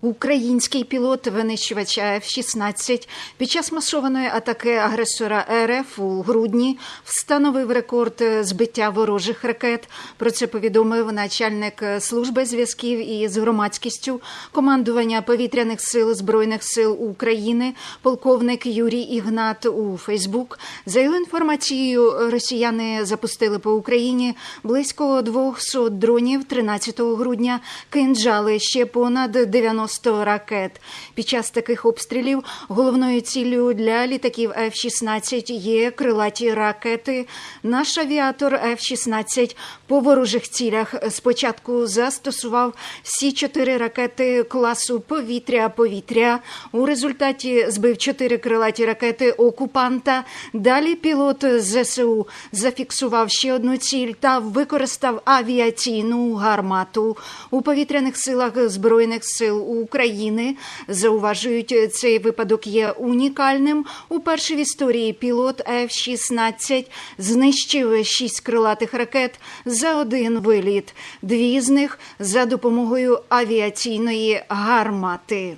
Український пілот винищувача F-16 під час масованої атаки агресора РФ у грудні встановив рекорд збиття ворожих ракет. Про це повідомив начальник служби зв'язків із громадськістю командування повітряних сил збройних сил України, полковник Юрій Ігнат у Фейсбук. За його інформацією, росіяни запустили по Україні близько 200 дронів 13 грудня. Кинджали ще понад 90 ракет. Під час таких обстрілів головною ціллю для літаків F-16 є крилаті ракети. Наш авіатор F-16 по ворожих цілях спочатку застосував всі чотири ракети класу повітря-повітря. У результаті збив чотири крилаті ракети окупанта. Далі пілот ЗСУ зафіксував ще одну ціль та використав авіаційну гармату. У повітряних силах Збройних сил України зауважують, цей випадок є унікальним. Уперше в історії пілот F-16 знищив шість крилатих ракет за один виліт. Дві з них за допомогою авіаційної гармати.